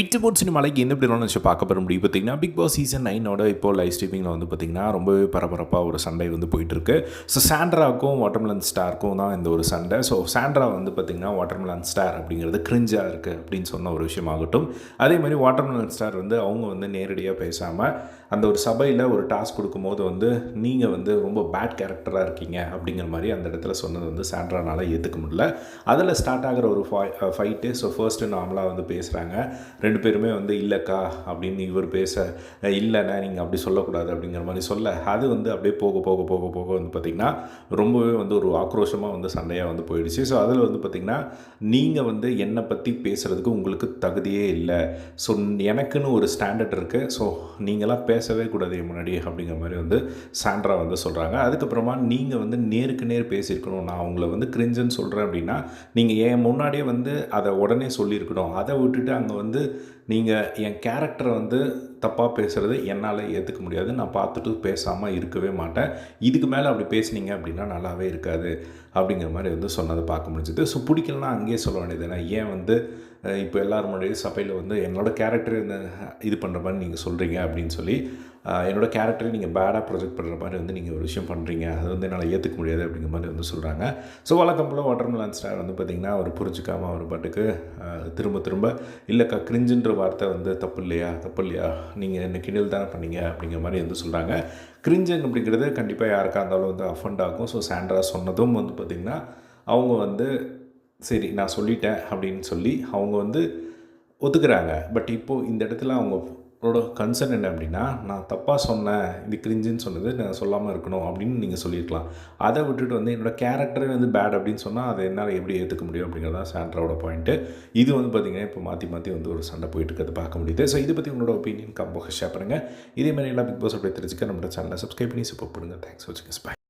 இட்டு போட் சினிமாலைக்கு எந்த எப்படி நினச்சி பார்க்க பெற முடியும் பார்த்தீங்கன்னா பிக் பாஸ் சீசன் நைனோட இப்போ லைவ் ஸ்ட்ரீமிங்கில் வந்து பார்த்திங்கன்னா ரொம்பவே பரபரப்பாக ஒரு சண்டை வந்து போயிட்டுருக்கு. ஸோ சாண்ட்ராவுக்கும் வாட்டர்மெலன் ஸ்டாருக்கும் தான் இந்த ஒரு சண்டை. ஸோ சாண்ட்ரா வந்து பார்த்திங்கன்னா வாட்டர்மெலன் ஸ்டார் அப்படிங்கிறது கிரிஞ்சாக இருக்குது அப்படின்னு சொன்ன ஒரு விஷயமாகட்டும். அதே மாதிரி வாட்டர்மெலன் ஸ்டார் வந்து அவங்க வந்து நேரடியாக பேசாமல் அந்த ஒரு சபையில் ஒரு டாஸ்க் கொடுக்கும்போது வந்து நீங்கள் வந்து ரொம்ப பேட் கேரக்டராக இருக்கீங்க அப்படிங்கிற மாதிரி அந்த இடத்துல சொன்னது வந்து சாண்ட்ரானால் ஏற்றுக்க முடியல. அதில் ஸ்டார்ட் ஆகிற ஒரு ஃபைட்டு ஸோ ஃபர்ஸ்ட்டு நார்மலாக வந்து பேசுகிறாங்க ரெண்டு பேருமே வந்து இல்லைக்கா அப்படின்னு இவர் பேச இல்லைண்ணா நீங்கள் அப்படி சொல்லக்கூடாது அப்படிங்கிற மாதிரி சொல்ல அது வந்து அப்படியே போக போக போக போக வந்து பார்த்திங்கன்னா ரொம்பவே வந்து ஒரு ஆக்ரோஷமாக வந்து சண்டையாக வந்து போயிடுச்சு. ஸோ அதில் வந்து பார்த்திங்கன்னா நீங்கள் வந்து என்னை பற்றி பேசுகிறதுக்கு உங்களுக்கு தகுதியே இல்லை. ஸோ எனக்குன்னு ஒரு ஸ்டாண்டர்ட் இருக்குது ஸோ நீங்களாம் பேசவே கூடாது முன்னாடி அப்படிங்கிற மாதிரி வந்து சாண்ட்ரா வந்து சொல்கிறாங்க அதுக்கப்புறமா நீங்கள் வந்து நேருக்கு நேர் பேசியிருக்கணும். நான் உங்களை வந்து கிரிஞ்சுன்னு சொல்கிறேன் அப்படின்னா நீங்கள் என் முன்னாடியே வந்து அதை உடனே சொல்லியிருக்கணும். அதை விட்டுட்டு அங்கே வந்து நீங்கள் என் கேரக்டரை வந்து தப்பாக பேசுகிறது என்னால் ஏற்றுக்க முடியாது. நான் பார்த்துட்டு பேசாமல் இருக்கவே மாட்டேன். இதுக்கு மேலே அப்படி பேசுனீங்க அப்படின்னா நல்லாவே இருக்காது அப்படிங்கிற மாதிரி வந்து சொன்னதை பார்க்க முடிஞ்சுது. ஸோ பிடிக்கலனா அங்கேயே சொல்ல வேண்டியது நான் ஏன் வந்து இப்போ எல்லோரும் முன்னாடியே சபையில் வந்து என்னோட கேரக்டர் இந்த இது பண்ணுற மாதிரி நீங்கள் சொல்கிறீங்க அப்படின்னு சொல்லி என்னோடய கேரக்டரை நீங்கள் பேடாக ப்ரொஜெக்ட் பண்ணுற மாதிரி வந்து நீங்கள் ஒரு விஷயம் பண்ணுறீங்க அது வந்து என்னால் ஏற்றுக்க முடியாது அப்படிங்கிற மாதிரி வந்து சொல்கிறாங்க ஸோ வழக்கம் போல் வாட்டர்மெலன் ஸ்டார் வந்து பார்த்திங்கன்னா அவர் புரிஞ்சுக்காமல் அவர் பாட்டுக்கு திரும்ப திரும்ப இல்லைக்கா கிரிஞ்சுன்ற வார்த்தை வந்து தப்பு இல்லையா? தப்பு இல்லையா? நீங்கள் என்ன கிண்டல் தானே பண்ணீங்க அப்படிங்கிற மாதிரி வந்து சொல்கிறாங்க கிரிஞ்சன் அப்படிங்கிறது கண்டிப்பாக யாருக்கா இருந்தாலும் வந்து அஃபண்ட் ஆகும். ஸோ சாண்ட்ரா சொன்னதும் வந்து பார்த்திங்கன்னா அவங்க வந்து சரி நான் சொல்லிட்டேன் அப்படின்னு சொல்லி அவங்க வந்து ஒத்துக்கிறாங்க. பட் இப்போது இந்த இடத்துல அவங்க அவங்களோட கன்சர்ன் என்ன அப்படின்னா நான் தப்பாக சொன்னேன் இது கிரிஞ்சுன்னு சொன்னது நான் சொல்லாமல் இருக்கணும் அப்படின்னு நீங்கள் சொல்லியிருக்கலாம். அதை விட்டுட்டு வந்து என்னோடய கேரக்டரே வந்து பேட் அப்படின்னு சொன்னால் அதை என்னால் எப்படி ஏற்றுக்க முடியும் அப்படிங்கிறது தான் சாண்ட்ராவோட பாயிண்ட்டு இது வந்து பார்த்திங்கன்னா இப்போ மாற்றி மாற்றி வந்து ஒரு சண்டை போயிட்டு இருக்கிறது பார்க்க முடியுது. ஸோ இதை பற்றி உங்களோட ஒப்பீனியன் கம்போக ஷேர் பண்ணுங்கள் இதே மாதிரி எல்லா பிக் பாஸ் அப்படி தெரிஞ்சுக்க நம்மளோட சேனலை சப்ஸ்கிரைப் பண்ணி சப்போர்ட் பண்ணுங்கள் தேங்க்ஸ் வச்சுக்கஸ் பாய்